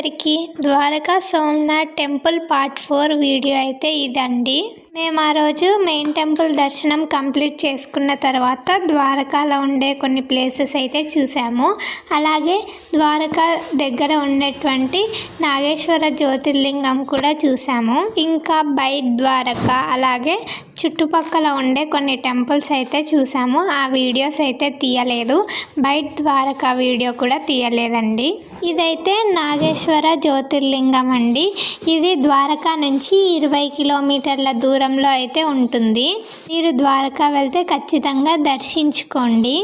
అందరికీ Dwarka Somnath temple part four video అయితే ఇదండి. మేము ఆ రోజు మెయిన్ టెంపుల్ దర్శనం కంప్లీట్ చేసుకున్న తర్వాత ద్వారకాలో ఉండే కొన్ని ప్లేసెస్ అయితే చూసాము. అలాగే ద్వారకా దగ్గర ఉండేటువంటి నాగేశ్వర జ్యోతిర్లింగం కూడా చూసాము. ఇంకా బై ద్వారక అలాగే చుట్టుపక్కల ఉండే కొన్ని టెంపుల్స్ అయితే చూసాము. ఆ వీడియోస్ అయితే తీయలేదు. బయట ద్వారక వీడియో కూడా తీయలేదండి. ఇదైతే నాగేశ్వర జ్యోతిర్లింగం అండి. ఇది ద్వారకా నుంచి ఇరవై కిలోమీటర్ల దూరంలో అయితే ఉంటుంది. మీరు ద్వారకా వెళ్తే ఖచ్చితంగా దర్శించుకోండి.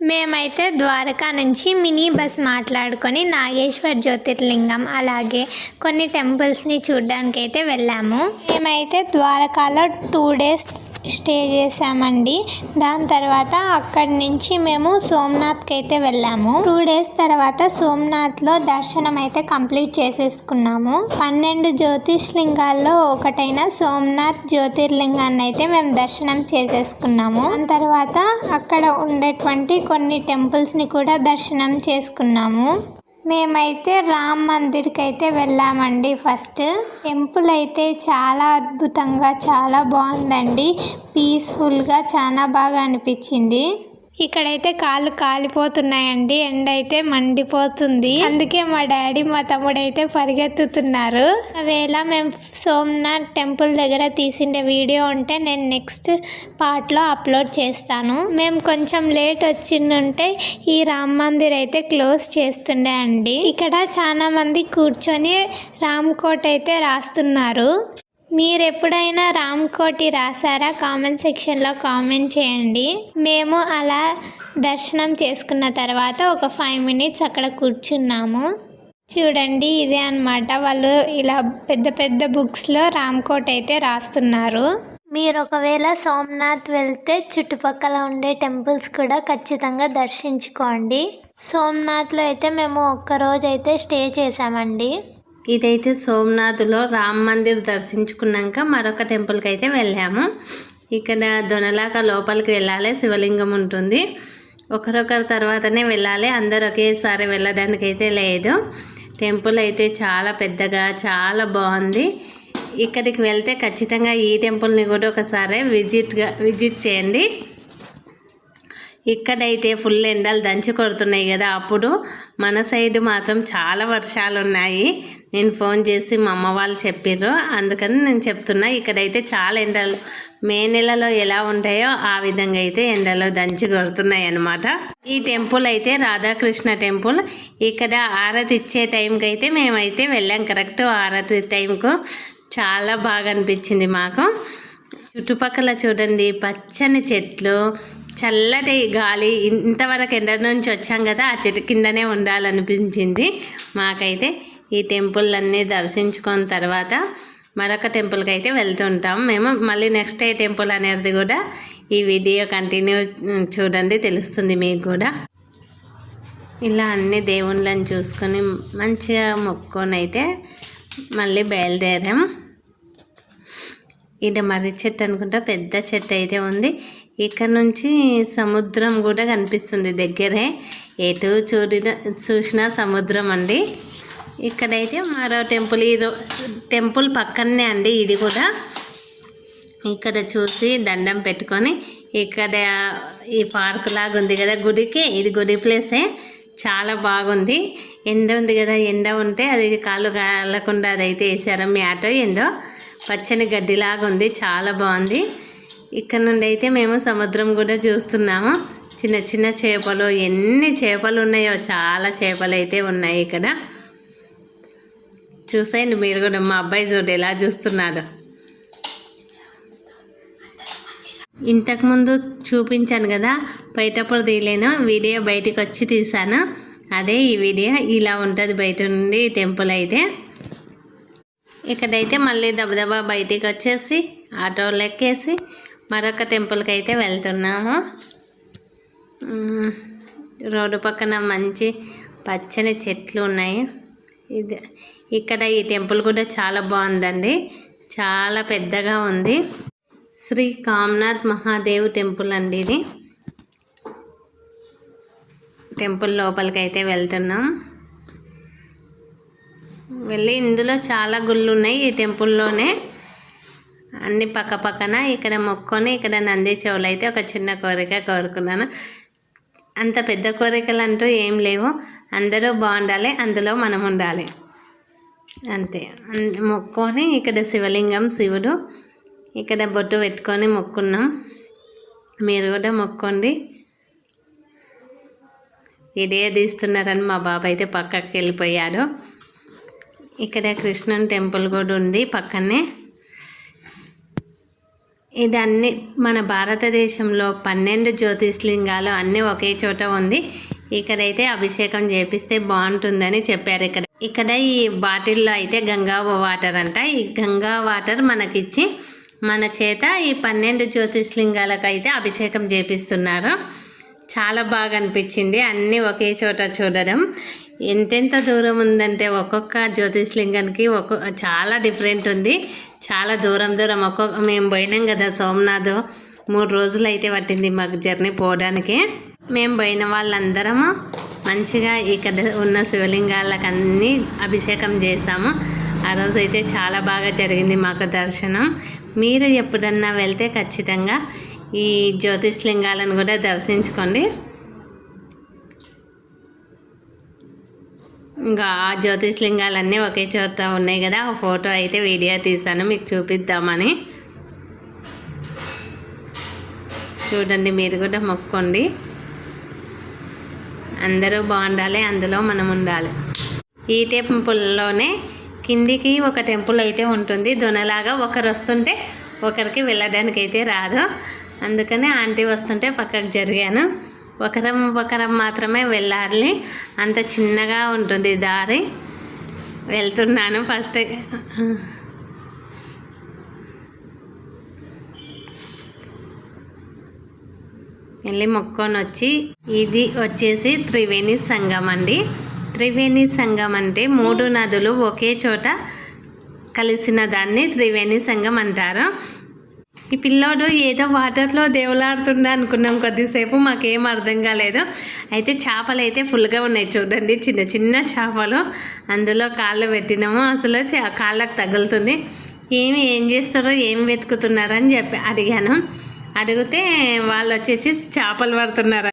మేమైతే ద్వారకా నుంచి మినీ బస్ మాట్లాడుకొని నాగేశ్వర్ జ్యోతిర్లింగం అలాగే కొన్ని టెంపుల్స్ని చూడడానికి అయితే వెళ్ళాము. మేమైతే ద్వారకాలో టూ డేస్ స్టే చేసామండి దాని తర్వాత అక్కడి నుంచి మేము సోమనాథ్కి అయితే వెళ్ళాము. టూ డేస్ తర్వాత సోమనాథ్లో దర్శనం అయితే కంప్లీట్ చేసేసుకున్నాము. పన్నెండు జ్యోతిష్లింగాల్లో ఒకటైన సోమనాథ్ జ్యోతిర్లింగాన్ని అయితే మేము దర్శనం చేసేసుకున్నాము. దాని తర్వాత అక్కడ ఉండేటువంటి కొన్ని టెంపుల్స్ని కూడా దర్శనం చేసుకున్నాము. మేమైతే రామ్ మందిర్కి అయితే వెళ్ళామండి. ఫస్ట్ టెంపుల్ అయితే చాలా అద్భుతంగా చాలా బాగుందండి. పీస్ఫుల్గా చాలా బాగా అనిపించింది. ఇక్కడైతే కాళ్ళు కాలిపోతున్నాయండి ఎండ అయితే మండిపోతుంది. అందుకే మా డాడీ మా తమ్ముడు అయితే పరిగెత్తుతున్నారు. ఒకవేళ మేము సోమనాథ్ టెంపుల్ దగ్గర తీసిండే వీడియో ఉంటే నేను నెక్స్ట్ పార్ట్లో అప్లోడ్ చేస్తాను. మేము కొంచెం లేట్ వచ్చిందంటే ఈ రామ్ మందిర్ అయితే క్లోజ్ చేస్తుండే అండి. ఇక్కడ చాలామంది కూర్చొని రామ్ కోట్ అయితే రాస్తున్నారు. మీరు ఎప్పుడైనా రామ్ కోటి రాసారా కామెంట్ సెక్షన్లో కామెంట్ చేయండి. మేము అలా దర్శనం చేసుకున్న తర్వాత ఒక ఫైవ్ మినిట్స్ అక్కడ కూర్చున్నాము. చూడండి ఇదే అన్నమాట. వాళ్ళు ఇలా పెద్ద పెద్ద బుక్స్లో రామ్ కోట్ అయితే రాస్తున్నారు. మీరు ఒకవేళ సోమనాథ్ వెళ్తే చుట్టుపక్కల ఉండే టెంపుల్స్ కూడా ఖచ్చితంగా దర్శించుకోండి. సోమనాథ్లో అయితే మేము ఒక్క అయితే స్టే చేసామండి ఇదైతే సోమనాథ్లో రామ్ మందిర్ దర్శించుకున్నాక మరొక టెంపుల్కి అయితే వెళ్ళాము. ఇక్కడ దొనలాక లోపలికి వెళ్ళాలి శివలింగం ఉంటుంది. ఒకరొకరి తర్వాతనే వెళ్ళాలి అందరు ఒకేసారి వెళ్ళడానికి అయితే లేదు. టెంపుల్ అయితే చాలా పెద్దగా చాలా బాగుంది. ఇక్కడికి వెళ్తే ఖచ్చితంగా ఈ టెంపుల్ని కూడా ఒకసారి విజిట్గా విజిట్ చేయండి. ఇక్కడైతే ఫుల్ ఎండలు దంచి కొడుతున్నాయి కదా అప్పుడు మన సైడ్ మాత్రం చాలా వర్షాలు ఉన్నాయి నేను ఫోన్ చేసి మా అమ్మ వాళ్ళు చెప్పారు అందుకని నేను చెప్తున్నా ఇక్కడైతే చాలా ఎండలు. మే నెలలో ఎలా ఉంటాయో ఆ విధంగా అయితే ఎండలో దంచి కొడుతున్నాయి అన్నమాట ఈ టెంపుల్ అయితే రాధాకృష్ణ టెంపుల్. ఇక్కడ ఆరతి ఇచ్చే టైంకి అయితే మేమైతే వెళ్ళాం. కరెక్ట్ ఆరతి టైంకు. చాలా బాగా అనిపించింది మాకు. చుట్టుపక్కల చూడండి పచ్చని చెట్లు చల్లటి గాలి. ఇంతవరకు ఎండ నుంచి వచ్చాం కదా ఆ చెట్టు కిందనే ఉండాలనిపించింది మాకైతే. ఈ టెంపుల్ అన్నీ దర్శించుకున్న తర్వాత మరొక టెంపుల్కి అయితే వెళ్తుంటాం. మేము మళ్ళీ నెక్స్ట్ ఏ టెంపుల్ అనేది కూడా ఈ వీడియో కంటిన్యూ చూడండి తెలుస్తుంది మీకు కూడా. ఇలా అన్ని దేవుళ్ళని చూసుకొని మంచిగా మొక్కుకొని అయితే మళ్ళీ బయలుదేరాం. ఇది మర్రి చెట్టు అనుకుంటా పెద్ద చెట్టు అయితే ఉంది. ఇక్కడ నుంచి సముద్రం కూడా కనిపిస్తుంది దగ్గరే. ఎటు చూడిన చూసినా సముద్రం అండి. ఇక్కడైతే మరో టెంపుల్ ఈ టెంపుల్ పక్కనే అండి ఇది కూడా. ఇక్కడ చూసి దండం పెట్టుకొని ఇక్కడ ఈ పార్క్ లాగా ఉంది కదా గుడికి. ఇది గుడి ప్లేసే. చాలా బాగుంది. ఎండ ఉంది కదా ఎండ ఉంటే అది కాళ్ళు కాలకుండా అదైతే వేసారు ఆటో ఏందో. పచ్చని గడ్డిలాగా ఉంది చాలా బాగుంది. ఇక్కడ నుండి అయితే మేము సముద్రం కూడా చూస్తున్నాము. చిన్న చిన్న చేపలు ఎన్ని చేపలు ఉన్నాయో చాలా చేపలు అయితే ఉన్నాయి ఇక్కడ. చూసేయండి మీరు కూడా మా అబ్బాయి చూడు ఎలా చూస్తున్నాడు. ఇంతకుముందు చూపించాను కదా బయటప్పుడు తీయలేను వీడియో బయటికి వచ్చి తీసాను అదే ఈ వీడియో ఇలా ఉంటుంది బయట నుండి టెంపుల్ అయితే. ఇక్కడైతే మళ్ళీ దబదబా బయటికి వచ్చేసి ఆటోలు ఎక్కేసి మరొక టెంపుల్కి అయితే వెళ్తున్నాము. రోడ్డు పక్కన మంచి పచ్చని చెట్లు ఉన్నాయి. ఇది ఇక్కడ ఈ టెంపుల్ కూడా చాలా బాగుందండి. చాలా పెద్దగా ఉంది. శ్రీ కామ్నాథ్ మహాదేవ్ టెంపుల్ అండి ఇది. టెంపుల్ లోపలికి అయితే వెళ్తున్నాం. వెళ్ళి ఇందులో చాలా గుళ్ళు ఉన్నాయి ఈ టెంపుల్లోనే అన్ని పక్క పక్కన ఇక్కడ మొక్కొని ఇక్కడ నంది చెవులు అయితే ఒక చిన్న కోరిక కోరుకున్నాను. అంత పెద్ద కోరికలు అంటూ ఏం లేవు. అందరూ బాగుండాలి. అందులో మనం ఉండాలి. అంతే. అన్- ఇక్కడ శివలింగం శివుడు ఇక్కడ బొట్టు పెట్టుకొని మొక్కున్నాం. మీరు కూడా మొక్కండి. వీడియో తీస్తున్నారని మా బాబు అయితే పక్కకి వెళ్ళిపోయాడు. ఇక్కడ కృష్ణన్ టెంపుల్ కూడా ఉంది పక్కనే. ఇది అన్ని మన భారతదేశంలో పన్నెండు జ్యోతిష్లింగాలు అన్నీ ఒకే చోట ఉంది. ఇక్కడైతే అభిషేకం చేపిస్తే బాగుంటుందని చెప్పారు ఇక్కడ ఇక్కడ ఈ బాటిల్లో అయితే గంగా వాటర్ అంట. ఈ గంగా వాటర్ మనకిచ్చి మన చేత ఈ పన్నెండు జ్యోతిష్లింగాలకు అయితే అభిషేకం చేపిస్తున్నారు. చాలా బాగా అనిపించింది అన్నీ ఒకే చోట చూడడం. ఎంతెంత దూరం ఉందంటే ఒక్కొక్క జ్యోతిష్లింగానికి ఒక్కొక్క చాలా డిఫరెంట్ ఉంది. చాలా దూరం దూరం ఒక్కొక్క మేము పోయినాం కదా సోమనాథ్. మూడు రోజులు అయితే పట్టింది మాకు జర్నీ పోవడానికి. మేము పోయిన వాళ్ళందరము మంచిగా ఇక్కడ ఉన్న శివలింగాలకు అన్నీ అభిషేకం చేసాము ఆ రోజు అయితే చాలా బాగా జరిగింది మాకు దర్శనం. మీరు ఎప్పుడన్నా వెళ్తే ఖచ్చితంగా ఈ జ్యోతిష్లింగాలను కూడా దర్శించుకోండి. ఇంకా ఆ జ్యోతిష్లింగాలన్నీ ఒకే చోట ఉన్నాయి కదా. ఆ ఫోటో అయితే వీడియో తీసాను మీకు చూపిద్దామని. చూడండి మీరు కూడా మొక్కండి. అందరూ బాగుండాలి అందులో మనం ఉండాలి. ఈ టెంపుల్లోనే కిందికి ఒక టెంపుల్ అయితే ఉంటుంది. దొనలాగా ఒకరు వస్తుంటే ఒకరికి వెళ్ళడానికి అయితే రాదు. అందుకని ఆంటీ వస్తుంటే పక్కకు జరిగాను. ఒకరం ఒకరం మాత్రమే వెళ్ళాలి. అంత చిన్నగా ఉంటుంది దారి. వెళ్తున్నాను ఫస్ట్. వెళ్ళి మొక్కొని వచ్చి ఇది వచ్చేసి త్రివేణి సంఘం అండి. త్రివేణి సంఘం అంటే మూడు నదులు ఒకే చోట కలిసిన దాన్ని త్రివేణి సంఘం అంటారు. ఈ పిల్లోడు ఏదో వాటర్లో దేవులాడుతుండ అనుకున్నాం కొద్దిసేపు మాకేం అర్థం కాలేదు. అయితే చేపలు అయితే ఫుల్గా ఉన్నాయి చూడండి చిన్న చిన్న చేపలు. అందులో కాళ్ళు పెట్టినాము అసలు చే- కాళ్ళకు తగులుతుంది. ఏమి ఏం చేస్తారో ఏం వెతుకుతున్నారని చెప్పి అడిగాను. అడిగితే వాళ్ళు వచ్చేసి చేపలు పడుతున్నారు.